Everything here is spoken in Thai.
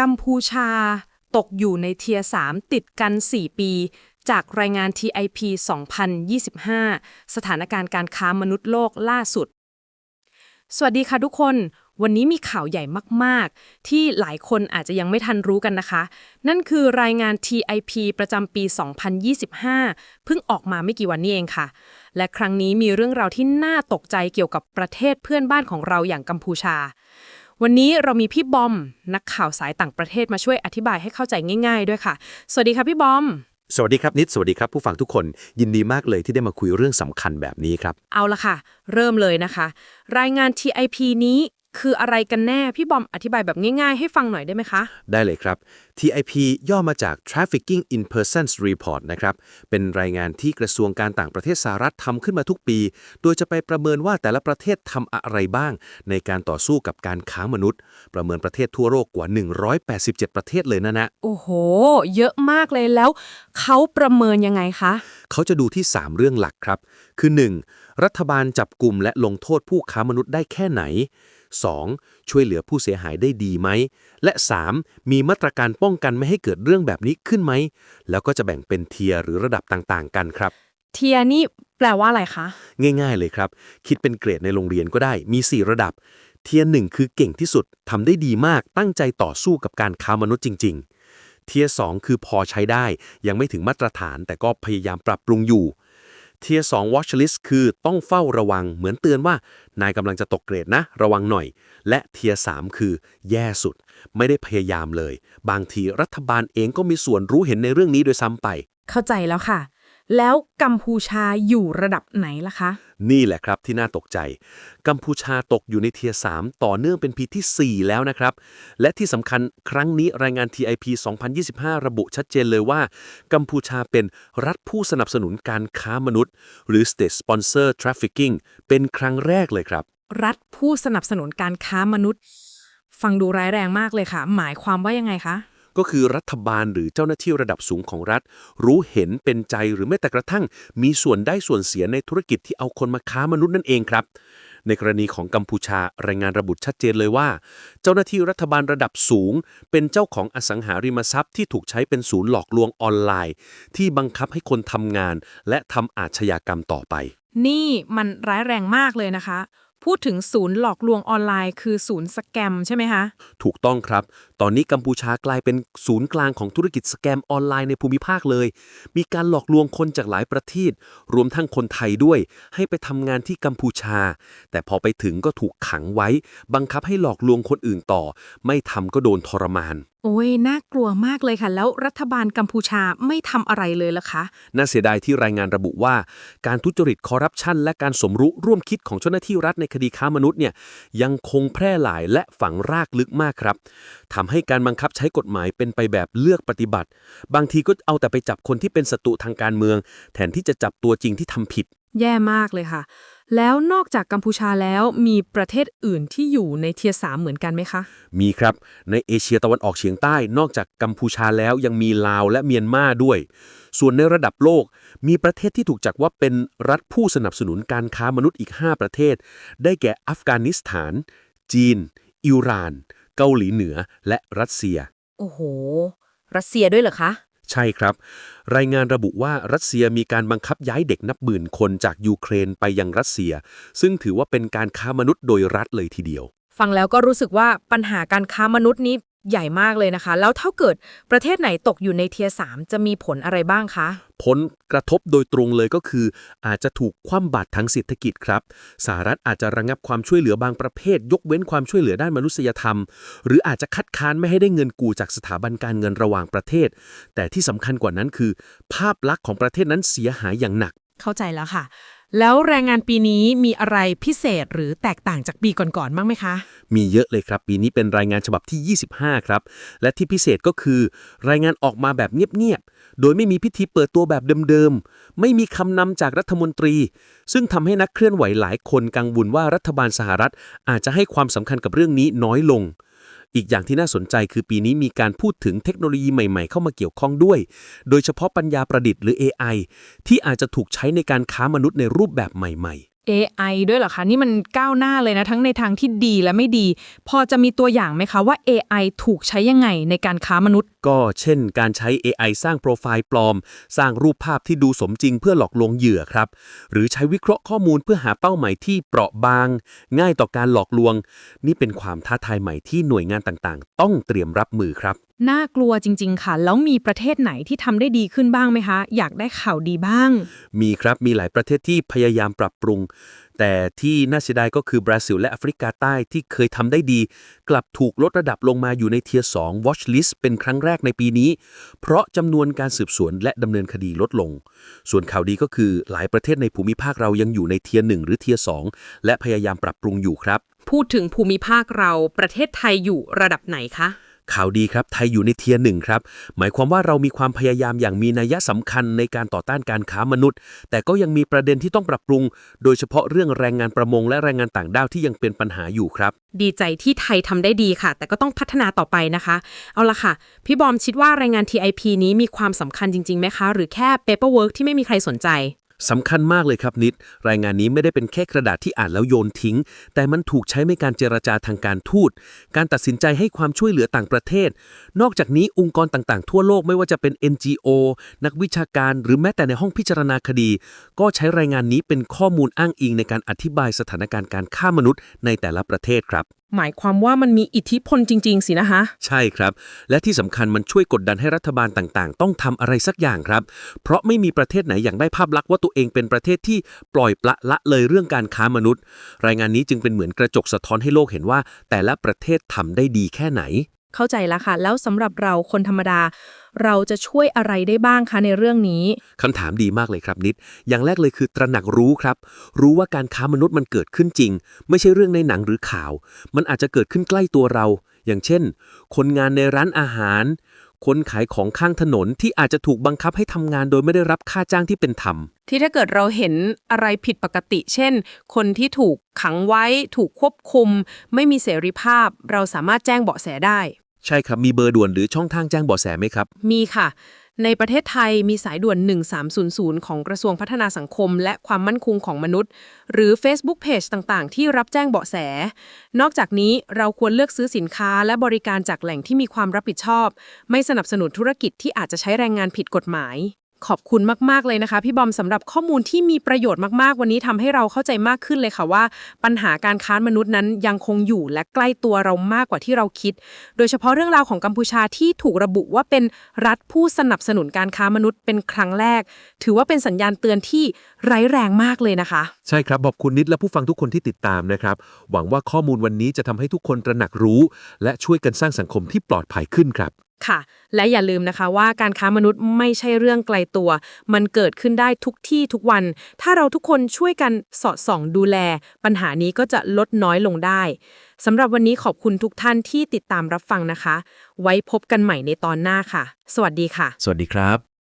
กัมพูชา ตกอยู่ในเทียร์3ติดกัน 4 ปี จากรายงาน TIP 2025 สถานการณ์การค้ามนุษย์โลกล่าสุด สวัสดีค่ะทุกคน วันนี้มีข่าวใหญ่มาก ๆ ที่หลายคนอาจจะยังไม่ทันรู้กันนะคะ นั่นคือรายงาน TIP ประจำปี 2025 เพิ่งออกมาไม่กี่วันนี้เองค่ะ และครั้งนี้มีเรื่องราวที่น่าตกใจเกี่ยวกับประเทศเพื่อนบ้านของเราอย่างกัมพูชา วันนี้เรามีพี่บอม นักข่าวสายต่างประเทศมาช่วยอธิบายให้เข้าใจง่าย ๆ ด้วยค่ะ สวัสดีค่ะพี่บอม สวัสดีครับนิด สวัสดีครับผู้ฟังทุกคนยินดีมากเลยที่ได้มาคุยเรื่องสำคัญแบบนี้ครับ เอาละค่ะ เริ่มเลยนะคะ รายงาน TIP นี้ คืออะไรกันแน่ พี่บอมอธิบายแบบง่ายๆ ให้ฟังหน่อยได้ไหมคะ ได้เลยครับ TIP ย่อมาจาก Trafficking in Persons Report นะครับ เป็นรายงานที่กระทรวงการต่างประเทศสหรัฐทำขึ้นมาทุกปี โดยจะไปประเมินว่าแต่ละประเทศทำอะไรบ้าง ในการต่อสู้กับการค้ามนุษย์ ประเมินประเทศทั่วโลกกว่า 187 ประเทศเลยนะนะ โอ้โห เยอะมากเลยแล้ว เขาประเมินยังไงคะ เขาจะดูที่ 3 เรื่องหลักครับ คือ 1. รัฐบาลจับกลุ่มและลงโทษผู้ค้ามนุษย์ได้แค่ไหน 2. ช่วยเหลือผู้เสียหายได้ดีไหม และ 3. มีมาตรการป้องกันไม่ให้เกิดเรื่องแบบนี้ขึ้นไหม แล้วก็จะแบ่งเป็นเทียร์หรือระดับต่างๆ กันครับ เทียร์นี่แปลว่าอะไรคะ ง่ายๆเลยครับ คิดเป็นเกรดในโรงเรียนก็ได้มี 4 ระดับ เทียร์หนึ่งคือเก่งที่สุดทำได้ดีมากตั้งใจต่อสู้กับการค้ามนุษย์จริง ๆ เทียร์สองคือพอใช้ได้ ยังไม่ถึงมาตรฐานแต่ก็พยายามปรับปรุงอยู่ เทียร์สอง watch list คือต้องเฝ้าระวังเหมือนเตือนว่านายกำลังจะตกเกรดนะ ระวังหน่อย และเทียร์สามคือแย่สุด ไม่ได้พยายามเลย บางทีรัฐบาลเองก็มีส่วนรู้เห็นในเรื่องนี้โดยซ้ำไป เข้าใจแล้วค่ะ แล้วกัมพูชาอยู่ระดับไหนล่ะคะ นี่แหละครับที่น่าตกใจ กัมพูชาตกอยู่ในเทียร์3ต่อเนื่องเป็นปีที่ 4 แล้วนะครับ และที่สำคัญครั้งนี้รายงาน TIP 2025 ระบุชัดเจนเลยว่า กัมพูชาเป็นรัฐผู้สนับสนุนการค้ามนุษย์ หรือ State Sponsor Trafficking เป็นครั้งแรกเลยครับ รัฐผู้สนับสนุนการค้ามนุษย์ ฟังดูร้ายแรงมากเลยค่ะ หมายความว่ายังไงคะ ก็คือรัฐบาลหรือเจ้าหน้าที่ระดับสูงของรัฐ รู้เห็นเป็นใจหรือแม้แต่กระทั่ง มีส่วนได้ส่วนเสียในธุรกิจที่เอาคนมาค้ามนุษย์นั่นเองครับ ในกรณีของกัมพูชารายงานระบุชัดเจนเลยว่า เจ้าหน้าที่รัฐบาลระดับสูง เป็นเจ้าของอสังหาริมทรัพย์ที่ถูกใช้เป็นศูนย์หลอกลวงออนไลน์ ที่บังคับให้คนทำงาน และทำอาชญากรรมต่อไป นี่มันร้ายแรงมากเลยนะคะ พูดถึงศูนย์หลอกลวงออนไลน์คือศูนย์สแกมใช่ไหมคะ ถูกต้องครับ ตอนนี้กัมพูชากลายเป็นศูนย์กลางของธุรกิจสแกมออนไลน์ในภูมิภาคเลย มีการหลอกลวงคนจากหลายประเทศ รวมทั้งคนไทยด้วย ให้ไปทำงานที่กัมพูชา แต่พอไปถึงก็ถูกขังไว้ บังคับให้หลอกลวงคนอื่นต่อ ไม่ทำก็โดนทรมาน โอ้ยน่ากลัวมากเลยค่ะ แล้วรัฐบาลกัมพูชาไม่ทำอะไรเลยล่ะคะ น่าเสียดายที่รายงานระบุว่า การทุจริตคอร์รัปชันและการสมรู้ร่วมคิดของเจ้าหน้าที่รัฐในคดีค้ามนุษย์เนี่ยยังคงแพร่หลายและฝังรากลึกมากครับทำให้การบังคับใช้กฎหมายเป็นไปแบบเลือกปฏิบัติ บางทีก็เอาแต่ไปจับคนที่เป็นศัตรูทางการเมือง แทนที่จะจับตัวจริงที่ทำผิด แย่มากเลยค่ะ แล้วนอกจากกัมพูชาแล้วมีประเทศอื่นที่อยู่ในเทียร์สามเหมือนกันไหมคะ มีครับในเอเชียตะวันออกเฉียงใต้ นอกจากกัมพูชาแล้วยังมีลาวและเมียนมาด้วย ส่วนในระดับโลก มีประเทศที่ถูกจัดว่าเป็นรัฐผู้สนับสนุนการค้ามนุษย์อีก 5 ประเทศ ได้แก่อัฟกานิสถาน จีน อิหร่าน เกาหลีเหนือและรัสเซีย โอ้โห รัสเซียด้วยเหรอคะ ใช่ครับ รายงานระบุว่ารัสเซียมีการบังคับย้ายเด็กนับหมื่นคนจากยูเครนไปยังรัสเซีย ซึ่งถือว่าเป็นการค้ามนุษย์โดยรัฐเลยทีเดียว ฟังแล้วก็รู้สึกว่าปัญหาการค้ามนุษย์นี้ ใหญ่มากเลยนะคะ แล้วถ้าเกิดประเทศไหนตกอยู่ในเทียร์สามจะมีผลอะไรบ้างคะ ผลกระทบโดยตรงเลยก็คือ อาจจะถูกคว่ำบาตรทางเศรษฐกิจครับสหรัฐอาจจะระงับความช่วยเหลือบางประเภท ยกเว้นความช่วยเหลือด้านมนุษยธรรม หรืออาจจะคัดค้านไม่ให้ได้เงินกู้จากสถาบันการเงินระหว่างประเทศ แต่ที่สำคัญกว่านั้นคือ ภาพลักษณ์ของประเทศนั้นเสียหายอย่างหนัก เข้าใจแล้วค่ะ แล้วแรงงานปีนี้มีอะไรพิเศษหรือแตกต่างจากปีก่อนๆบ้างไหมคะ มีเยอะเลยครับ ปีนี้เป็นรายงานฉบับที่ 25 ครับ และที่พิเศษก็คือ รายงานออกมาแบบเงียบๆ โดยไม่มีพิธีเปิดตัวแบบเดิมๆ ไม่มีคำนำจากรัฐมนตรี ซึ่งทำให้นักเคลื่อนไหวหลายคนกังวลว่ารัฐบาลสหรัฐ อาจจะให้ความสำคัญกับเรื่องนี้น้อยลง อีกอย่างที่น่าสนใจคือปีนี้มีการพูดถึงเทคโนโลยีใหม่ๆ เข้ามาเกี่ยวข้องด้วย โดยเฉพาะปัญญาประดิษฐ์หรือ AI ที่อาจจะถูกใช้ในการค้ามนุษย์ในรูปแบบใหม่ๆ AI ด้วยเหรอคะ นี่มันก้าวหน้าเลยนะ ทั้งในทางที่ดีและไม่ดี พอจะมีตัวอย่างไหมคะว่า AI ถูกใช้ยังไงในการค้ามนุษย์ ก็เช่น การใช้ AI สร้างโปรไฟล์ปลอม สร้างรูปภาพที่ดูสมจริงเพื่อหลอกลวงเหยื่อครับ หรือใช้วิเคราะห์ข้อมูลเพื่อหาเป้าหมายที่เปราะบาง ง่ายต่อการหลอกลวง นี่เป็นความท้าทายใหม่ที่หน่วยงานต่างๆ ต้องเตรียมรับมือครับ น่ากลัวจริง ๆ ค่ะ แล้วมีประเทศไหนที่ทำได้ดีขึ้นบ้างไหมคะ อยากได้ข่าวดีบ้าง มีครับมีหลายประเทศที่พยายามปรับปรุง แต่ที่น่าเสียดายก็คือบราซิลและแอฟริกาใต้ที่เคยทำได้ดี กลับถูกลดระดับลงมาอยู่ในเทียร์2 Watch List เป็นครั้งแรกในปีนี้ เพราะจำนวนการสืบสวนและดำเนินคดีลดลง ส่วนข่าวดีก็คือหลายประเทศในภูมิภาคเรายังอยู่ในเทียร์1หรือเทียร์2และพยายามปรับปรุงอยู่ครับ พูดถึงภูมิภาคเราประเทศไทยอยู่ระดับไหนคะ ข่าวดีครับ ไทยอยู่ในเทียร์หนึ่งครับ หมายความว่าเรามีความพยายามอย่างมีนัยสำคัญในการต่อต้านการค้ามนุษย์ แต่ก็ยังมีประเด็นที่ต้องปรับปรุง โดยเฉพาะเรื่องแรงงานประมงและแรงงานต่างด้าวที่ยังเป็นปัญหาอยู่ครับ ดีใจที่ไทยทำได้ดีค่ะ แต่ก็ต้องพัฒนาต่อไปนะคะ เอาละค่ะ พี่บอมคิดว่าแรายงาน TIP นี้มีความสำคัญจริงๆไหมคะ หรือแค่ paperwork ที่ไม่มีใครสนใจ สำคัญมากเลยครับนิด รายงานนี้ไม่ได้เป็นแค่กระดาษที่อ่านแล้วโยนทิ้ง แต่มันถูกใช้ในการเจรจาทางการทูต การตัดสินใจให้ความช่วยเหลือต่างประเทศ นอกจากนี้องค์กรต่างๆ ทั่วโลกไม่ว่าจะเป็น NGO นักวิชาการหรือแม้แต่ในห้องพิจารณาคดี ก็ใช้รายงานนี้เป็นข้อมูลอ้างอิงในการอธิบายสถานการณ์การฆ่ามนุษย์ในแต่ละประเทศครับ หมายความว่ามันมีอิทธิพลจริง ๆ สินะคะ ใช่ครับ และที่สำคัญมันช่วยกดดันให้รัฐบาลต่างๆ ต้องทำอะไรสักอย่างครับ เพราะไม่มีประเทศไหนอยากได้ภาพลักษณ์ว่าตัวเองเป็นประเทศที่ปล่อยปละละเลยเรื่องการค้ามนุษย์ รายงานนี้จึงเป็นเหมือนกระจกสะท้อนให้โลกเห็นว่า แต่ละประเทศทำได้ดีแค่ไหน เข้าใจแล้วค่ะ แล้วสำหรับเราคนธรรมดา เราจะช่วยอะไรได้บ้างคะในเรื่องนี้คำถามดีมากเลยครับนิด อย่างแรกเลยคือตระหนักรู้ครับ รู้ว่าการค้ามนุษย์มันเกิดขึ้นจริง ไม่ใช่เรื่องในหนังหรือข่าว มันอาจจะเกิดขึ้นใกล้ตัวเรา อย่างเช่น คนงานในร้านอาหาร คนขายของข้างถนนที่อาจจะถูกบังคับให้ทำงานโดยไม่ได้รับค่าจ้างที่เป็นธรรม ที่ถ้าเกิดเราเห็นอะไรผิดปกติ เช่น คนที่ถูกขังไว้ ถูกควบคุม ไม่มีเสรีภาพ เราสามารถแจ้งเบาะแสได้ ใช่ครับ มีเบอร์ด่วนหรือช่องทางแจ้งเบาะแสไหมครับ มีค่ะ ในประเทศไทยมีสายด่วน 1300 ของกระทรวงพัฒนาสังคม และความมั่นคงของมนุษย์ หรือ Facebook Page ต่างๆ ที่รับแจ้งเบาะแส นอกจากนี้เราควรเลือกซื้อสินค้าและบริการจากแหล่งที่มีความรับผิดชอบ ไม่สนับสนุนธุรกิจที่อาจจะใช้แรงงานผิดกฎหมาย ขอบคุณมากๆเลยนะคะ พี่บอมสำหรับข้อมูลที่มีประโยชน์มากๆ วันนี้ทำให้เราเข้าใจมากขึ้นเลยค่ะว่า ปัญหาการค้ามนุษย์นั้นยังคงอยู่และใกล้ตัวเรามากกว่าที่เราคิด โดยเฉพาะเรื่องราวของกัมพูชาที่ถูกระบุว่าเป็นรัฐผู้สนับสนุนการค้ามนุษย์เป็นครั้งแรก ถือว่าเป็นสัญญาณเตือนที่ร้ายแรงมากเลยนะคะ ใช่ครับขอบคุณนิดและผู้ฟังทุกคนที่ติดตามนะครับ หวังว่าข้อมูลวันนี้จะทำให้ทุกคนตระหนักรู้ และช่วยกันสร้างสังคมที่ปลอดภัยขึ้นครับ ค่ะ และอย่าลืมนะคะว่าการค้ามนุษย์ไม่ใช่เรื่องไกลตัว มันเกิดขึ้นได้ทุกที่ทุกวัน ถ้าเราทุกคนช่วยกันสอดส่องดูแล ปัญหานี้ก็จะลดน้อยลงได้สำหรับวันนี้ขอบคุณทุกท่านที่ติดตามรับฟังนะคะ ไว้พบกันใหม่ในตอนหน้าค่ะ สวัสดีค่ะ สวัสดีครับ